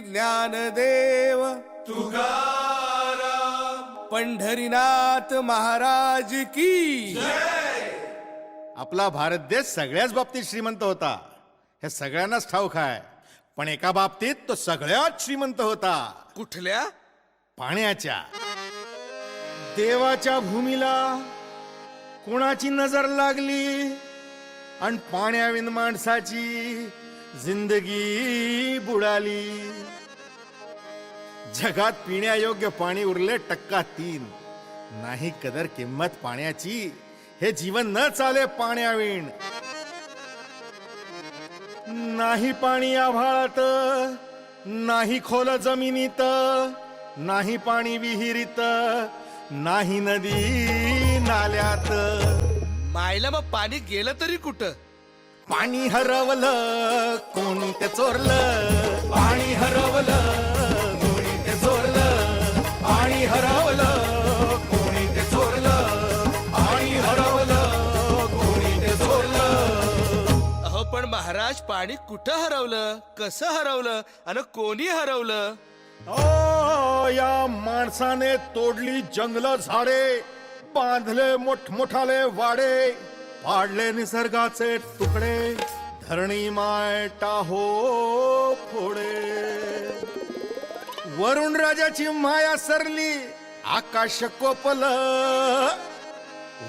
ज्ञानदेव। पंढरीनाथ महाराज की। आपला भारत देश सगळ्याच बाबतीत श्रीमंत होता. हे सगळ्यांनाच ठाऊक आहे. पण एका बाबतीत तो सगळ्यात श्रीमंत होता. कुठल्या? पाण्याच्या. देवाच्या भूमीला कोणाची नजर लागली? आणि पाण्याविन माणसाची जिंदगी बुडाली. जगात पिण्यायोग्य पाणी उरले टक्का तीन. नाही कदर किंमत पाण्याची. हे जीवन न चाले पाण्याविण. नाही पाणी आभाळात नाही खोल जमिनीत नाही पाणी विहिरीत नाही नदी नाल्यात. मायला मग पाणी गेलं तरी कुठं? पाणी हरवलं कोणी ते चोरलं. पाणी हरवलं कोणी ते चोरलं. पाणी हरवलं कोणी ते चोरलं. पाणी हरवलं कोणी ते चोरलं. अहो पण महाराज पाणी कुठं हरवलं? कसं हरवलं? आणि कोणी हरवलं? ओ या माणसाने तोडली जंगल झाडे बांधले मोठमोठाले वाडे. पाडले निसर्गाचे तुकडे धरणी माय टाहो फोडे. वरुण राजाची माया सरली आकाश कोपल.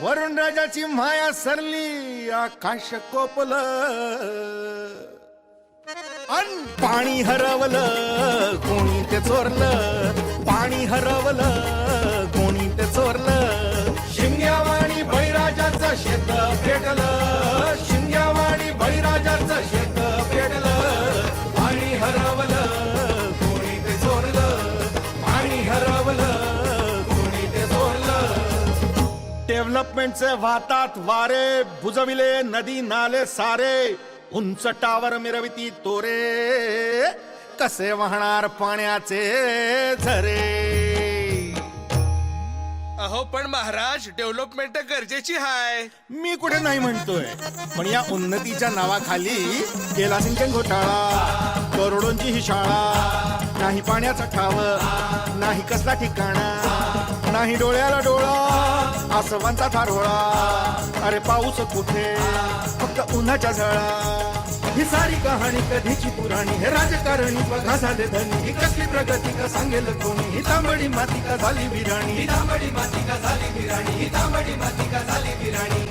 वरुण राजाची माया सरली आकाश कोपल. अन पाणी हरवलं कोणी ते चोरलं पाणी हरवलं. शेत भेटलं शिंग्यावाडी बळीराजाचं शेत पेटलं. आणि हरवलं कोणी ते चोरलं. आणि हरवलं कोणी ते चोरलं. डेव्हलपमेंटचे वाहतात वारे बुजविले नदी नाले सारे. उंच टावर मिरविती तोरे कसे वाहणार पाण्याचे झरे? अहो पण महाराज डेव्हलपमेंट गरजेची हाय. मी कुठे नाही म्हणतोय. पण या उन्नतीच्या नावाखाली केला सिंचन घोटाळा. करोडोंची ही शाळा. नाही पाण्याचा ठाव. नाही कसला ठिकाणा. नाही डोळ्याला डोळा. आसवांचा थारोळा. अरे पाऊस कुठे? फक्त उन्हाच्या झळा. ही सारी कहाणी कधीची पुराणी हे राजकारणी बघा झाले धनी. ही कसली प्रगती का सांगेल कोणी? ही तांबडी माती का झाली विराणी? ही तांबडी माती का झाली विराणी? ही तांबडी माती का झाली विराणी?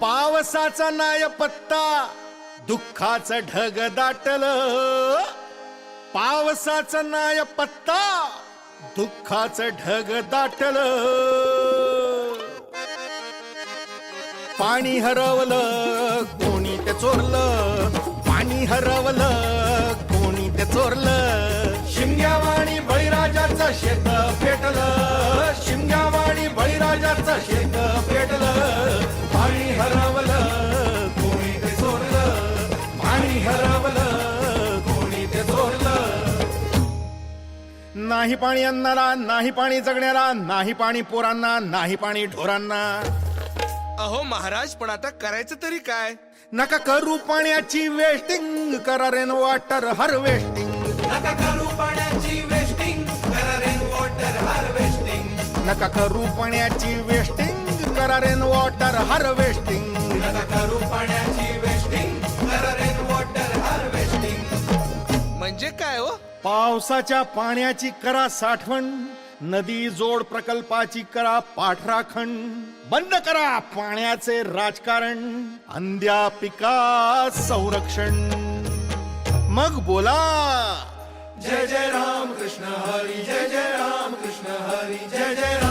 पावसाचा नाय पत्ता दुःखाचं ढग दाटल. पावसाचा नाय पत्ता दुःखाचं ढग दाटल. पाणी हरवलं ते चोरलं पाणी हरवलं कोणी ते चोरलं. शिमग्यावाणी बळीराजाचं शेत पेटलं. शिमग्यावाणी बळीराजाचं शेत पेटलं. पाणी हरवलं कोणी ते चोरलं. पाणी हरवलं कोणी ते चोरलं. नाही पाणी अन्नाला नाही पाणी जगण्याला नाही पाणी पोरांना नाही पाणी ढोरांना. अहो महाराज पण आता करायचं तरी काय? नका करू पाण्याची वेस्टिंग करा रेन वॉटर हार्वेस्टिंग नका करू पाण्याची वेस्टिंग करा रेन वॉटर हार्वेस्टिंग नका करू पाण्याची वेस्टिंग करा रेन वॉटर हार्वेस्टिंग नका करू पाण्याची वेस्टिंग करा रेन वॉटर हार्वेस्टिंग म्हणजे काय हो? पावसाच्या पाण्याची करा साठवण. नदी जोड प्रकल्पाची करा पाठराखण. बंद करा पाण्याचे राजकारण. अंध्या पिका संरक्षण. मग बोला. जय जय राम कृष्ण हरी जय जय राम कृष्ण हरी जय जय राम.